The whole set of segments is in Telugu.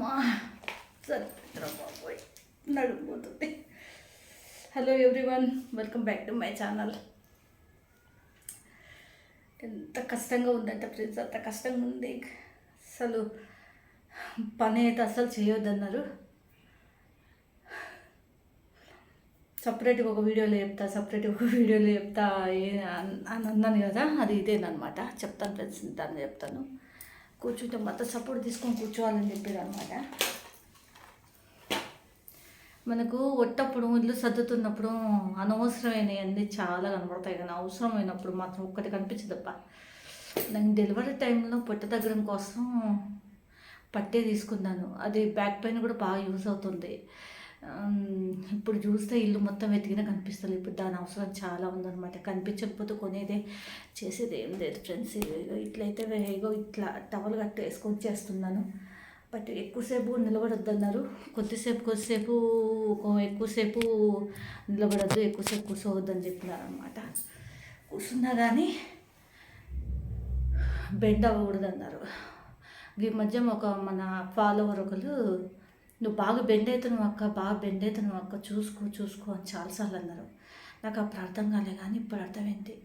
అమ్మా. సరిపోతురా బాబోయ్. నడిపోతుంది hello everyone welcome back to my channel ఎంత కష్టంగా ఉందంటే ఫ్రెండ్స్ అంత కష్టంగా ఉంది. అసలు పని అయితే అసలు చేయొద్దన్నారు. సపరేట్గా ఒక వీడియోలో చెప్తా సపరేట్గా ఒక వీడియోలో చెప్తా ఏ- అని అన్నాను కదా అది ఇదేనమాట చెప్తాను ఫ్రెండ్స్ దాన్ని చెప్తాను. కూర్చుంటే మొత్తం సపోర్ట్ తీసుకొని కూర్చోవాలని చెప్పారు అనమాట మనకు ఒట్టప్పుడు ఇల్లు సర్దుతున్నప్పుడు అనవసరమైనవన్నీ చాలా కనబడతాయి కానీ అవసరమైనప్పుడు మాత్రం ఒక్కటి కనిపించదప్ప. నేను డెలివరీ టైంలో పొట్ట తగ్గడం కోసం పట్టే తీసుకున్నాను. అది బ్యాక్ పెయిన్ కూడా బాగా యూజ్ అవుతుంది. ఇప్పుడు చూస్తే ఇల్లు మొత్తం వెతికినా కనిపిస్తుంది ఇప్పుడు దాని అవసరం చాలా ఉందన్నమాట. కనిపించకపోతే కొనేదే చేసేది ఏం లేదు ఫ్రెండ్స్. ఇట్లయితే ఏగో ఇట్లా టవల్ కట్టి వేసుకొని చేస్తున్నాను. బట్ ఎక్కువసేపు నిలబడొద్దన్నారు. కొద్దిసేపు కొద్దిసేపు ఎక్కువసేపు నిలబడద్దు ఎక్కువసేపు కూర్చోవద్దని చెప్పినారనమాట కూర్చున్నా కానీ బెండ్ అవ్వకూడదన్నారు. ఈ మధ్య ఒక మన ఫాలోవర్ ఒకరు నువ్వు బాగా బెండ్ అవుతున్నావు అక్క బాగా బెండ్ అవుతున్నావు అక్క చూసుకో చూసుకో అని చాలాసార్లు అన్నారు. నాకు అప్పుడు అర్థం కాలే కానీ ఇప్పుడు అర్థమైంది.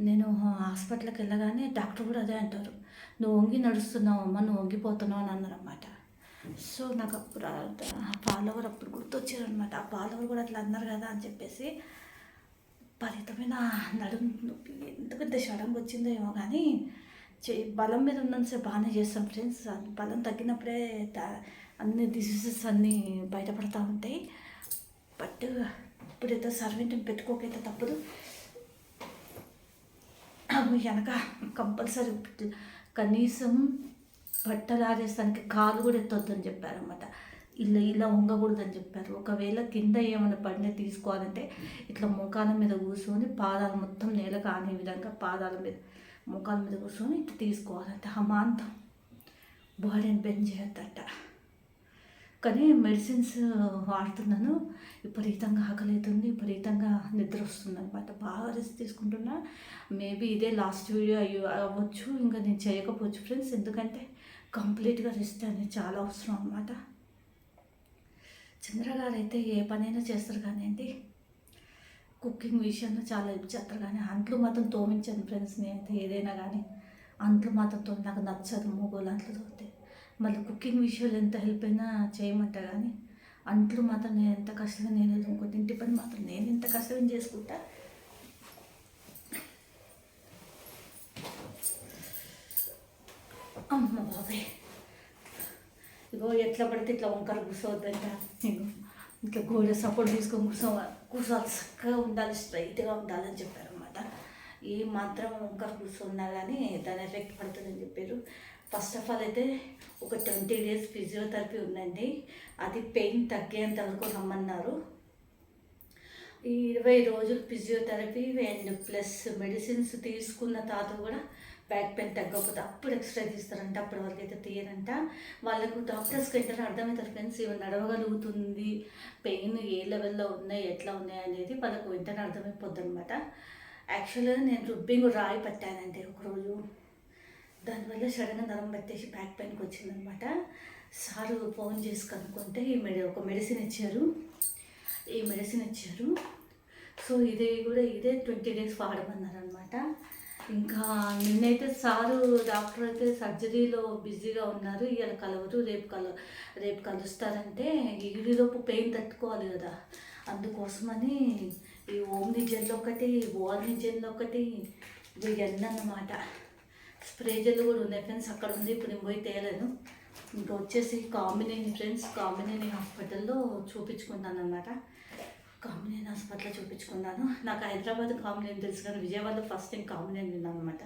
నేను హాస్పిటల్కి వెళ్ళగానే డాక్టర్ కూడా అదే అంటారు. నువ్వు వంగి నడుస్తున్నావు అమ్మ నువ్వు వంగిపోతున్నావు అని అన్నారు అనమాట సో నాకు అప్పుడు ఫాలోవర్ అప్పుడు గుర్తొచ్చారనమాట ఆ ఫాలోవర్ కూడా అట్లా అన్నారు కదా అని చెప్పేసి ఫలితమైన నడుము నొప్పి ఎంత పెద్ద షడంగా వచ్చిందో ఏమో కానీ చే బలం మీద ఉన్నంతసేపు బాగానే చేస్తాం ఫ్రెండ్స్ బలం తగ్గినప్పుడే అన్ని డిసీజెస్ అన్నీ బయటపడతా ఉంటాయి. బట్ ఇప్పుడైతే సర్వెంట్ని పెట్టుకోకైతే తప్పదు. వెనక కంపల్సరీ కనీసం బట్టలు ఆరేస్తానికి కాలు కూడా ఎత్తొద్దని చెప్పారనమాట ఇలా ఇలా ఉండకూడదని చెప్పారు. ఒకవేళ కింద ఏమైనా పడిన తీసుకోవాలంటే ఇట్లా మోకాల మీద కూర్చొని పాదాలు మొత్తం నేల కాని విధంగా పాదాల మీద మోకాల మీద కూర్చొని ఇట్లా తీసుకోవాలంటే. హమాంతం. బాడీని బెండ్ చేయొద్దట. కానీ మెడిసిన్స్ వాడుతున్నాను. విపరీతంగా ఆకలి అవుతుంది విపరీతంగా నిద్ర వస్తుంది అనమాట బాగా రెస్ట్ తీసుకుంటున్నా. మేబీ ఇదే లాస్ట్ వీడియో అయ్యి అవ్వచ్చు. ఇంకా నేను చేయకపోవచ్చు ఫ్రెండ్స్. ఎందుకంటే కంప్లీట్గా రెస్ట్ అనేది చాలా అవసరం అనమాట చంద్రగారు అయితే ఏ పనైనా చేస్తారు కానివ్వండి. కుకింగ్ విషయంలో చాలా హెల్ప్ చేస్తారు. కానీ అంట్లు మాత్రం తోమించాను ఫ్రెండ్స్ నేనైతే ఏదైనా కానీ. అంట్లు మాత్రం తోమి నాకు నచ్చదు. మూగోలు అంట్లు తోమితే. మళ్ళీ కుకింగ్ విషయాలు ఎంత హెల్ప్ అయినా చేయమంటా కానీ అంట్లు మాత్రం నేను ఎంత కష్టంగా నేను ఇంకోటి ఇంటి పని మాత్రం నేను ఎంత కష్టం చేసుకుంటా. అమ్మ బాబాయ్. ఇగో ఎట్లా పడితే ఇట్లా వంకర కూర్చోవద్దంట ఇగో ఇట్లా గోడ సపోర్ట్ తీసుకొని కూర్చోవాలి కూర్చోవాలి చక్కగా ఉండాలి స్ట్రైట్గా ఉండాలని చెప్పారనమాట ఏ మాత్రం వంకర కూర్చున్నా కానీ దాని ఎఫెక్ట్ పడుతుందని చెప్పారు. ఫస్ట్ ఆఫ్ ఆల్ అయితే ఒక ట్వంటీ డేస్ ఫిజియోథెరపీ ఉందండి. అది పెయిన్ తగ్గేంత వరకు రమ్మన్నారు. ఈ ఇరవై రోజులు ఫిజియోథెరపీ అండ్ ప్లస్ మెడిసిన్స్ తీసుకున్న తాత కూడా బ్యాక్ పెయిన్ తగ్గకపోతే అప్పుడు ఎక్స్ట్రా తీస్తారంట. అప్పటి వరకు అయితే తీయరంట. వాళ్ళకు డాక్టర్స్కి ఏంటంటే అర్థమవుతారు ఫ్రెండ్స్ ఇవి నడవగలుగుతుంది. పెయిన్ ఏ లెవెల్లో ఉన్నాయి ఎట్లా ఉన్నాయి అనేది వాళ్ళకు వెంటనే అర్థమైపోద్ది అనమాట యాక్చువల్గా నేను రుబ్బింగ్ రాయి పట్టానంటే ఒకరోజు. దానివల్ల సడన్గా నరం పెట్టేసి బ్యాక్ పెయిన్కి వచ్చిందనమాట. సారు ఫోన్ చేసి కనుక్కుంటే ఈ మెడి ఒక మెడిసిన్ ఇచ్చారు. ఈ మెడిసిన్ ఇచ్చారు. సో ఇదే కూడా ఇదే ట్వంటీ డేస్ వాడమన్నారనమాట. ఇంకా నిన్నైతే సారు డాక్టర్ అయితే సర్జరీలో బిజీగా ఉన్నారు. ఇవాళ కలవరు రేపు కల రేపు కలుస్తారంటే ఈలోపు పెయిన్ తట్టుకోవాలి కదా. అందుకోసమని ఈ ఓమ్ని జెల్ ఒకటి ఓర్ని జెల్ ఒకటి ఇవన్నీ అన్నమాట స్ప్రే జెల్ కూడా ఉన్నాయి ఫ్రెండ్స్. అక్కడ ఉంది. ఇప్పుడు నేను పోయి తేయలేను ఇంకా వచ్చేసి కాంబినేని ఫ్రెండ్స్. కాంబినేని హాస్పిటల్లో చూపించుకున్నాను అనమాట కాంబినేని హాస్పిటల్లో చూపించుకున్నాను. నాకు హైదరాబాద్ కాంబినేని తెలుసు కానీ విజయవాడలో ఫస్ట్ టైం కాంబినేని విన్నాను అనమాట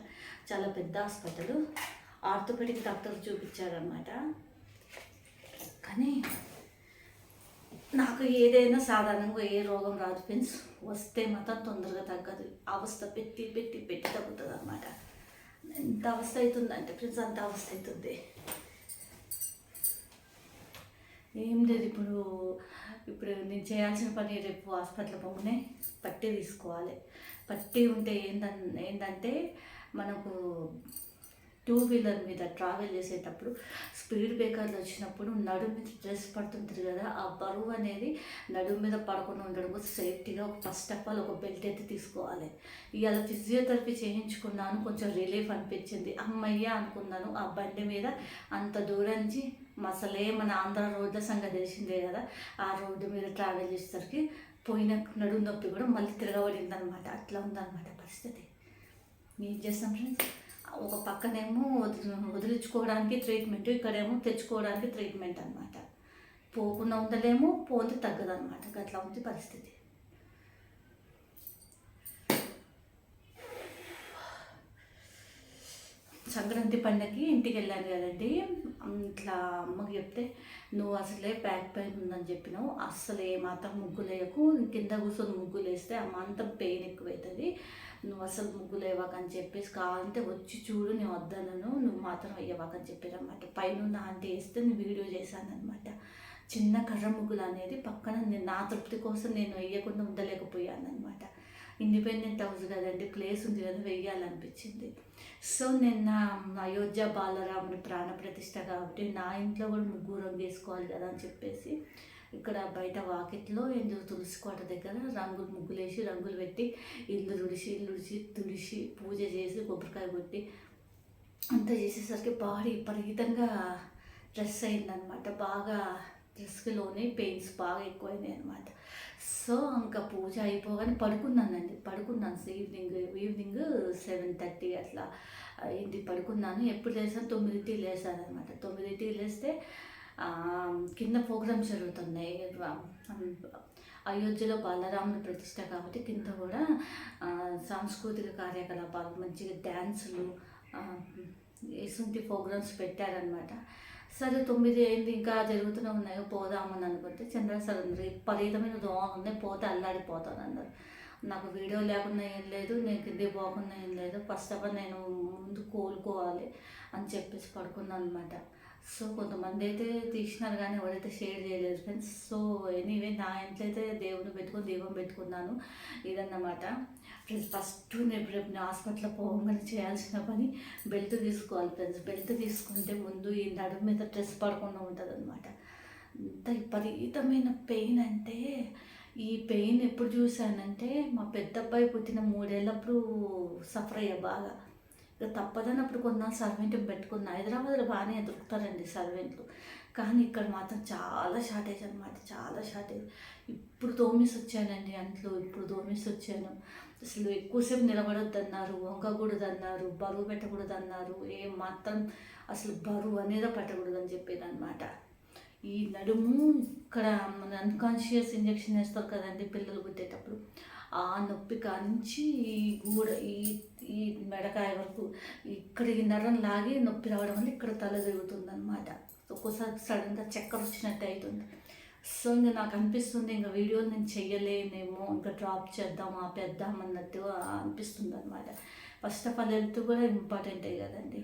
చాలా పెద్ద హాస్పిటల్. ఆర్థోపెడిక్ డాక్టర్ చూపించారనమాట కానీ నాకు ఏదైనా సాధారణంగా ఏ రోగం రాదు ఫ్రెండ్స్. వస్తే మాత్రం తొందరగా తగ్గదు. అవస్థ పెట్టి పెట్టి పెట్టి తగ్గుతుంది అనమాట ఎంత అవస్థ అవుతుందంటే ఫ్రెండ్స్ అంత అవస్థ అవుతుంది. ఏం లేదు ఇప్పుడు ఇప్పుడు నేను చేయాల్సిన పని రేపు హాస్పిటల్ పోగానే పట్టి తీసుకోవాలి. పట్టి ఉంటే ఏంటంటే మనకు టూ వీలర్ మీద ట్రావెల్ చేసేటప్పుడు స్పీడ్ బ్రేకర్లు వచ్చినప్పుడు నడుము మీద డ్రెస్ పడుతుంటుంది కదా ఆ బరువు అనేది నడుము మీద పడకుండా ఉండడం కోసం సేఫ్టీగా ఒక ఫస్ట్ ఆఫ్ ఆల్ ఒక బెల్ట్ అయితే తీసుకోవాలి. ఇవాళ ఫిజియోథెరపీ చేయించుకున్నాను కొంచెం రిలీఫ్ అనిపించింది. అమ్మయ్య అనుకున్నాను ఆ బండి మీద అంత దూరం నుంచి మసలే మన ఆంధ్ర రోడ్ల సంగతి తెలిసిందే కదా ఆ రోడ్డు మీద ట్రావెల్ చేసేసరికి పోయిన నడుము నొప్పి కూడా మళ్ళీ తిరగబడింది అనమాట అట్లా ఉందన్నమాట పరిస్థితి. ఏం చేస్తాం ఫ్రెండ్స్ ఒక పక్కనేమో వదిలించుకోవడానికి ట్రీట్మెంట్ ఇక్కడేమో తెచ్చుకోవడానికి ట్రీట్మెంట్ అనమాట పోకుండా ఉండలేము పోతే తగ్గదనమాట అట్లా ఉంది పరిస్థితి. సంక్రాంతి పండగకి ఇంటికి వెళ్ళాను కదండి ఇట్లా అమ్మకి చెప్తే నువ్వు అసలే బ్యాక్ పెయిన్ ఉందని చెప్పినావు. అస్సలు ఏమాత్రం ముగ్గులు వేయకు. కింద కూర్చొని ముగ్గులు వేస్తే అమ్మంతం పెయిన్ ఎక్కువవుతుంది నువ్వు అసలు ముగ్గులు వేయవాకని చెప్పేసి కావాలంటే వచ్చి చూడు నేను వద్దనను. నువ్వు మాత్రం వేయవాకని చెప్పారనమాట పైన ఆంటీ వేస్తే నేను వీడియో చేశాను అనమాట చిన్న కర్ర ముగ్గులు అనేది పక్కన నేను నా తృప్తి కోసం నేను వేయకుండా ఉండలేకపోయాను అనమాట ఇండిపెండెంట్ హౌస్ కదండి ప్లేస్ ఉంది కదా వెయ్యాలనిపించింది. సో నిన్న అయోధ్య బాలరాముని ప్రాణ ప్రతిష్ట కాబట్టి నా ఇంట్లో కూడా ముగ్గురం వేసుకోవాలి కదా అని చెప్పేసి ఇక్కడ బయట వాకిట్లో ఎందుకు తులసి కోట దగ్గర రంగులు ముగ్గులేసి రంగులు పెట్టి ఇల్లు తుడిచి ఇల్లు తుడిచి తుడిచి పూజ చేసి కొబ్బరికాయ కొట్టి అంతా చేసేసరికి బాడీ విపరీతంగా స్ట్రెస్ అయిందనమాట బాగా డ్రెస్లోనే పెయిన్స్ బాగా ఎక్కువైనాయి అనమాట సో ఇంకా పూజ అయిపోగానే పడుకున్నానండి. పడుకున్నాను. ఈవినింగ్ ఈవినింగ్ సెవెన్ థర్టీ అట్లా. ఇంటి పడుకున్నాను. ఎప్పుడు లేసాను? తొమ్మిదింటి లేసాను అనమాట తొమ్మిదింటి లేస్తే కింద ప్రోగ్రామ్స్ జరుగుతున్నాయి. అయోధ్యలో బాలరాముని ప్రతిష్ట కాబట్టి కింద కూడా సాంస్కృతిక కార్యకలాపాలు మంచిగా డ్యాన్సులు ఇసుంటి ప్రోగ్రామ్స్ పెట్టారనమాట సరే తొమ్మిది అయింది ఇంకా జరుగుతూనే ఉన్నాయి పోదామని అనుకుంటే చంద్రసరం విపరీతమైన దోమ ఉంది పోతే అల్లాడిపోతాను అన్నారు. నాకు వీడియో లేకుండా ఏం లేదు నేను కిందే పోకుండా ఏం లేదు. ఫస్ట్ ఆఫ్ ఆల్ నేను ముందు కోలుకోవాలి అని చెప్పేసి పడుకున్నాను అనమాట సో కొంతమంది అయితే తీసినారు కానీ ఎవరైతే షేర్ చేయలేదు ఫ్రెండ్స్ సో ఎనీవే నా ఇంట్లో అయితే దేవుని పెట్టుకుని దీపం పెట్టుకున్నాను. ఇదన్నమాట. ఫ్రెండ్స్ ఫస్ట్ నేను రేపు హాస్పిటల్ పోగానే చేయాల్సిన పని బెల్ట్ తీసుకోవాలి ఫ్రెండ్స్. బెల్ట్ తీసుకుంటే ముందు ఈ నడుము మీద స్ట్రెస్ పడకుండా ఉంటుంది అనమాట అంత విపరీతమైన పెయిన్ అంటే ఈ పెయిన్ ఎప్పుడు చూశానంటే మా పెద్ద అబ్బాయి పుట్టిన మూడేళ్ళప్పుడు సఫర్ అయ్యా బాగా. ఇక తప్పదని అప్పుడు కొన్నాను సర్వెంట్ పెట్టుకున్న. హైదరాబాద్లో బాగానే దొరుకుతారండి సర్వెంట్లు. కానీ ఇక్కడ మాత్రం చాలా షార్టేజ్ అనమాట చాలా షార్టేజ్. ఇప్పుడు తోమిసి వచ్చానండి అంట్లో. ఇప్పుడు తోమిసి వచ్చాను. అసలు ఎక్కువసేపు నిలబడొద్దు అన్నారు వంకకూడదు అన్నారు బరువు పెట్టకూడదు అన్నారు ఏం మాత్రం అసలు బరువు అనేది పెట్టకూడదు అని అనమాట ఈ నడుము ఇక్కడ మన అన్కాన్షియస్ ఇంజెక్షన్ వేస్తారు కదండి పిల్లలు పుట్టేటప్పుడు ఆ నొప్పి కానించి ఈ గూడ ఈ ఈ మెడకాయ వరకు ఇక్కడ ఈ నరం లాగి నొప్పి రావడం వల్ల ఇక్కడ తల తిరుగుతుంది అనమాట ఒక్కోసారి సడన్గా చక్కెర వచ్చినట్టు అవుతుంది సో ఇంకా నాకు అనిపిస్తుంది ఇంకా వీడియోలు నేను చెయ్యలేనేమో ఇంకా డ్రాప్ చేద్దాం ఆపేద్దాం అన్నట్టు అనిపిస్తుంది అనమాట ఫస్ట్ ఆఫ్ ఆల్ హెల్త్ కూడా ఇంపార్టెంటే కదండి.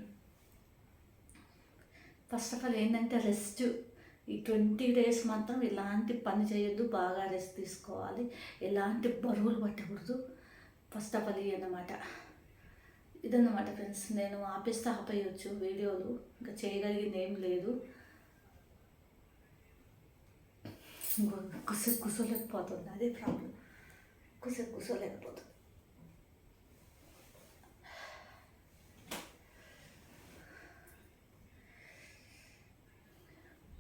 ఫస్ట్ ఆఫ్ ఆల్ ఏంటంటే రెస్ట్ ఈ ట్వంటీ డేస్ మాత్రం ఎలాంటి పని చేయొద్దు బాగా రెస్ట్ తీసుకోవాలి. ఎలాంటి బరువులు పట్టకూడదు. ఫస్ట్ ఆఫ్ ఆల్ అన్నమాట ఇదన్నమాట ఫ్రెండ్స్ నేను ఆపేస్తే ఆపేయచ్చు వీడియోలు. ఇంకా చేయగలిగింది ఏం లేదు. కుస కూర్చోలేకపోతుంది అదే ప్రాబ్లం కుస కూర్చోలేకపోతుంది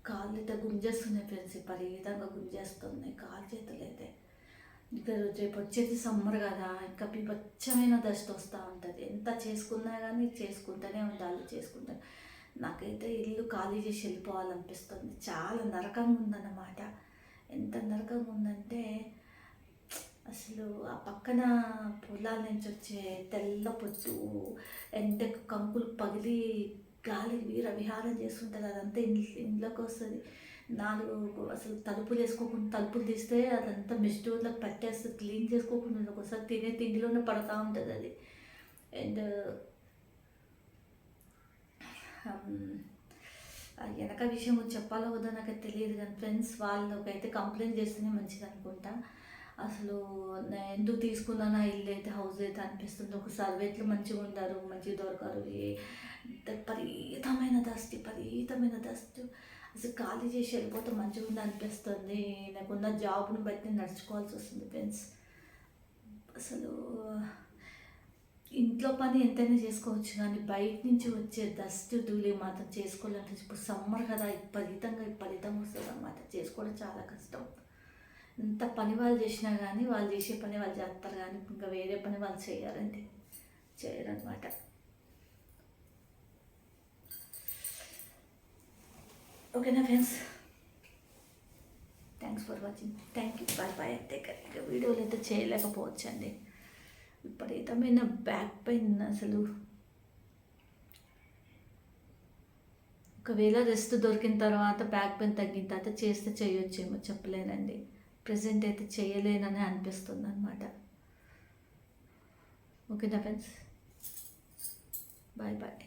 కాళ్ళు అయితే గుంజేస్తున్నాయి ఫ్రెండ్స్ విపరీతంగా గుంజేస్తున్నాయి కాలు చేతులు అయితే ఇంకా రేపు వచ్చేది సమ్మర్ కదా ఇంకా పిపచ్చమైన దస్ట్ వస్తూ ఉంటుంది ఎంత చేసుకున్నా కానీ చేసుకుంటూనే ఉండాలి చేసుకుంటా నాకైతే ఇల్లు ఖాళీ చేసి వెళ్ళిపోవాలనిపిస్తుంది చాలా నరకంగా ఉందన్నమాట ఎంత నరకంగా ఉందంటే అసలు ఆ పక్కన పొలాల నుంచి వచ్చే తెల్ల పొట్టు ఎంత కంకులు పగిలి గాలి వీర విహారం చేస్తుంటుంది అదంతా ఇంట్లో ఇంట్లోకి వస్తుంది. నాలుగు అసలు తలుపులు వేసుకోకుండా తలుపులు తీస్తే అదంతా మిస్టోర్లకు పట్టేస్తుంది క్లీన్ చేసుకోకుండా ఒకసారి తినే తిండిలోనే పడతా ఉంటుంది అది. అండ్ వెనక విషయం చెప్పాలో వద్దో నాకు తెలియదు కానీ ఫ్రెండ్స్ వాళ్ళకైతే కంప్లైంట్ చేస్తేనే మంచిది అనుకుంటా. అసలు నేను ఎందుకు తీసుకున్నానా ఇల్లు అయితే హౌస్ అయితే అనిపిస్తుంది. ఒక సర్వేట్లు మంచిగా ఉండరు మంచిగా దొరకరు. ఏ- విపరీతమైన దస్ట్ విపరీతమైన దస్ట్ అసలు ఖాళీ చేసి వెళ్ళిపోతే మంచిగా ఉంది అనిపిస్తుంది. నాకున్న జాబ్ని బట్టి నడుచుకోవాల్సి వస్తుంది ఫ్రెండ్స్. అసలు ఇంట్లో పని ఎంతైనా చేసుకోవచ్చు కానీ బయట నుంచి వచ్చే డస్ట్ ధూళి మాత్రం చేసుకోవాలంటే ఇప్పుడు సమ్మర్ కదా విపరీతంగా విపరీతంగా వస్తుంది అన్నమాట. చేసుకోవడం చాలా కష్టం. ఎంత పని వాళ్ళు చేసినా కానీ వాళ్ళు చేసే పని వాళ్ళు చేస్తారు కానీ ఇంకా వేరే పని వాళ్ళు చేయాలండి చేయరనమాట ఓకేనా friends? Thanks for watching thank you bye bye అంతే ఇంకా వీడియోలు అయితే చేయలేకపోవచ్చు అండి విపరీతమైన బ్యాక్ పెయిన్ అసలు. ఒకవేళ రెస్ట్ దొరికిన తర్వాత బ్యాక్ పెయిన్ తగ్గిన తర్వాత చేస్తే చేయొచ్చేమో చెప్పలేనండి. ప్రజెంట్ అయితే చేయలేనని అనిపిస్తుంది అనమాట ఓకేనా ఫ్రెండ్స్? Bye bye.